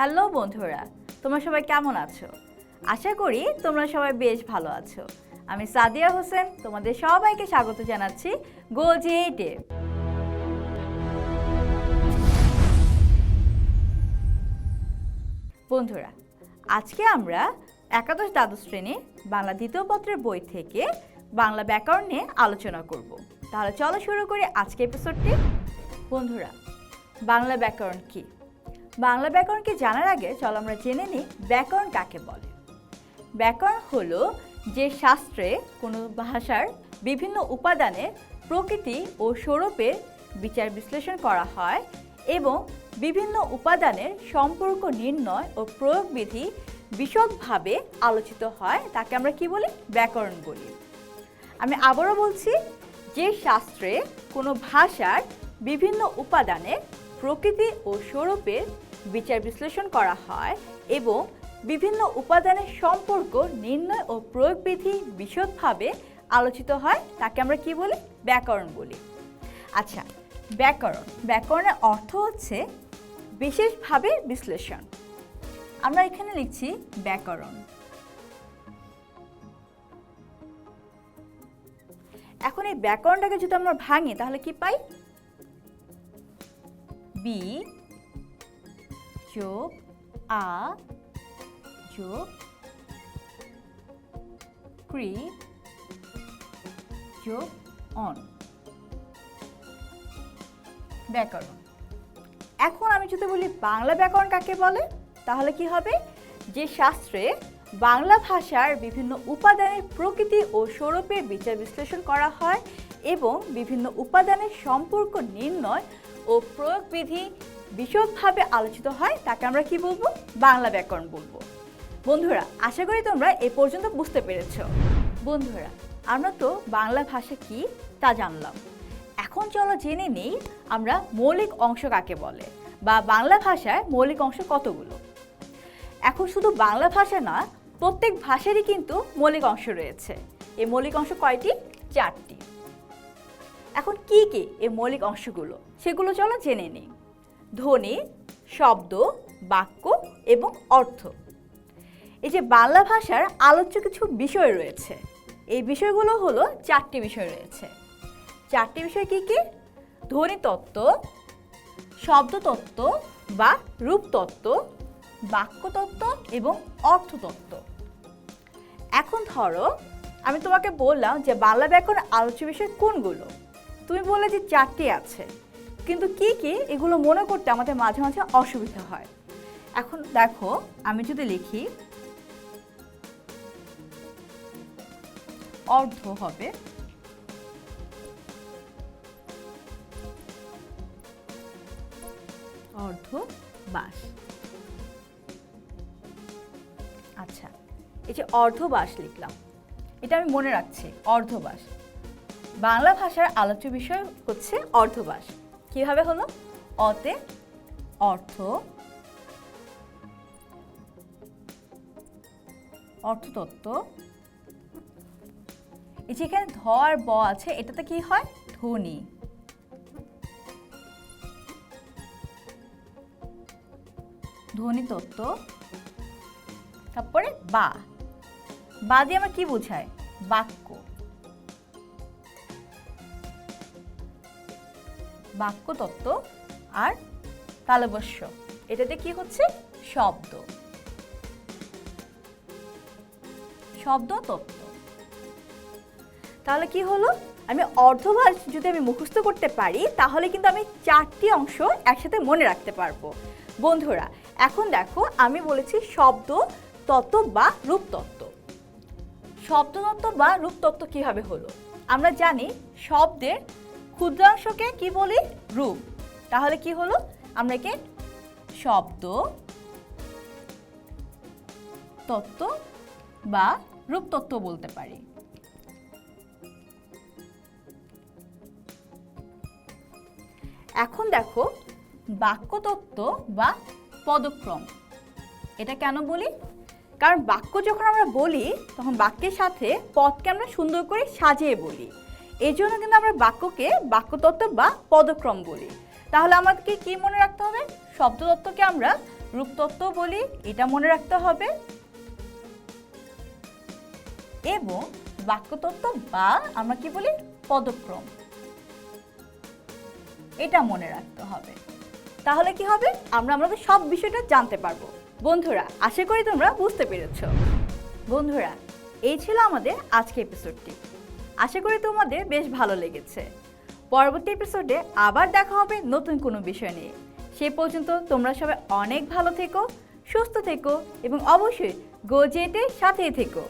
Hello বন্ধুরা, তোমরা সবাই কেমন আছো? আশা করি তোমরা সবাই বেশ ভালো আছো। আমি সাদিয়া হোসেন, তোমাদের সবাইকে স্বাগত জানাচ্ছি গোজি এইটে বন্ধুরা, আজকে আমরা একাদশ দ্বাদশ শ্রেণি বাংলা দ্বিতীয় পত্রের বই থেকে বাংলা ব্যাকরণ নিয়ে আলোচনা করব। তাহলে চলো শুরু করি আজকে এপিসোডটি বন্ধুরা, বাংলা ব্যাকরণ কি? বাংলা ব্যাকরণকে জানার আগে চলো আমরা জেনে নিই ব্যাকরণ কাকে বলে। ব্যাকরণ হলো যে শাস্ত্রে কোনো ভাষার বিভিন্ন উপাদানের প্রকৃতি ও স্বরূপের বিচার বিশ্লেষণ করা হয় এবং বিভিন্ন উপাদানের সম্পর্ক নির্ণয় ও প্রয়োগবিধি বিশদভাবে আলোচিত হয়, তাকে আমরা কি বলি? ব্যাকরণ বলি। আমি আবারও বলছি, যে শাস্ত্রে কোনো ভাষার বিভিন্ন উপাদানের প্রকৃতি ও স্বরূপের বিচার বিশ্লেষণ করা হয় এবং বিভিন্ন উপাদানের সম্পর্ক, নির্ণয় ও প্রয়োগবিধি বিশদভাবে আলোচিত হয়। তাকে আমরা কি বলি? ব্যাকরণ বলি। আচ্ছা ব্যাকরণ। ব্যাকরণের অর্থ হচ্ছে বিশেষভাবে বিশ্লেষণ। আমরা এখানে লিখছি ব্যাকরণ। এখন এই ব্যাকরণটাকে যদি আমরা ভাঙি, তাহলে কি পাই? বি যোগ আ যোগ ক্রি যোগ অন। ব্যাকরণ। এখন আমি যদি বলি বাংলা ব্যাকরণ কাকে বলে, তাহলে কি হবে? যে শাস্ত্রে বাংলা ভাষার বিভিন্ন উপাদানের প্রকৃতি ও স্বরূপের বিচার বিশ্লেষণ করা হয় এবং বিভিন্ন উপাদানের সম্পর্ক নির্ণয় ও প্রয়োগবিধি বিশদভাবে আলোচিত হয়, তাকে আমরা কি বলব? বাংলা ব্যাকরণ বলব। বন্ধুরা, আশা করি তোমরা এ পর্যন্ত বুঝতে পেরেছ। বন্ধুরা, আমরা তো বাংলা ভাষা কি তা জানলাম। এখন চলো জেনে নেই আমরা মৌলিক অংশ কাকে বলে, বা বাংলা ভাষায় মৌলিক অংশ কতগুলো। এখন শুধু বাংলা ভাষা না, প্রত্যেক ভাষারই কিন্তু মৌলিক অংশ রয়েছে। এই মৌলিক অংশ কয়টি? চারটি। এখন কি কি এই মৌলিক অংশগুলো, সেগুলো চলো জেনে নিই। ধ্বনি, শব্দ, বাক্য এবং অর্থ। এই যে বাংলা ভাষার আলোচ্য কিছু বিষয় রয়েছে, এই বিষয়গুলো হলো চারটি বিষয় রয়েছে। চারটি বিষয় কি কি? ধ্বনিতত্ত্ব শব্দতত্ত্ব বা রূপতত্ত্ব বাক্যতত্ত্ব এবং অর্থতত্ত্ব এখন ধরো, আমি তোমাকে বললাম যে বাংলা ব্যাকরণ আলোচ্য বিষয় কোনগুলো? তুমি বললে যে চারটি আছে। কিন্তু কি কি এগুলো মনে করতে আমাদের মাঝে মাঝে অসুবিধা হয়। এখন দেখো, আমি যদি লিখি, অর্ধ হবে। অর্ধ বাস আচ্ছা এই যে অর্ধবাস লিখলাম, এটা আমি মনে রাখছি অর্ধবাস বাংলা ভাষার আলোচ্য বিষয় হচ্ছে অর্ধবাস কীভাবে হলো? অতে অর্থ, অর্থতত্ত্ব। এই যে এখানে ধ আর ব আছে, এটাতে কি হয়? ধ্বনি। ধ্বনি তত্ত্ব তারপরে বা। বা দিয়ে আমরা কি বোঝায় বাক্য। বাক্য তত্ত্ব আর তালবস্য এটাতে কি হচ্ছে? শব্দ। শব্দ তত্ত্ব তাহলে কি হলো? আমি অর্ধভাস যদি আমি মুখস্থ করতে পারি, তাহলে কিন্তু আমি চারটি অংশ একসাথে মনে রাখতে পারব। বন্ধুরা, এখন দেখো আমি বলেছি শব্দ, তত্ত্ব বা রূপতত্ত্ব। শব্দতত্ত্ব বা রূপতত্ত্ব কীভাবে হলো? আমরা জানি শব্দের ক্ষুদ্রাংশকে কি বলি? রূপ। তাহলে কি হলো? আমরা একে শব্দ, তত্ত্ব বা রূপতত্ত্ব বলতে পারি। এখন দেখো বাক্যতত্ত্ব বা পদক্রম। এটা কেন বলি? কারণ বাক্য যখন আমরা বলি, তখন বাক্যের সাথে পদকে আমরা সুন্দর করে সাজিয়ে বলি। এই জন্য কিন্তু আমরা বাক্যকে বাক্যতত্ত্ব বা পদক্রম বলি। তাহলে আমাদেরকে কি মনে রাখতে হবে? শব্দতত্ত্বকে আমরা রূপতত্ত্ব বলি, এটা মনে রাখতে হবে। এবং বাক্যতত্ত্ব বা আমরা কি বলি? পদক্রম। এটা মনে রাখতে হবে। তাহলে কি হবে? আমরা আমাদের সব বিষয়টা জানতে পারব। বন্ধুরা, আশা করি তোমরা বুঝতে পেরেছ। বন্ধুরা, এই ছিল আমাদের আজকে এপিসোডটি আশা করি তোমাদের বেশ ভালো লেগেছে। পরবর্তী এপিসোডে আবার দেখা হবে নতুন কোনো বিষয় নিয়ে। সে পর্যন্ত তোমরা সবাই অনেক ভালো থেকো, সুস্থ থেকো এবং অবশ্যই গোজেটে সাথেই থেকো।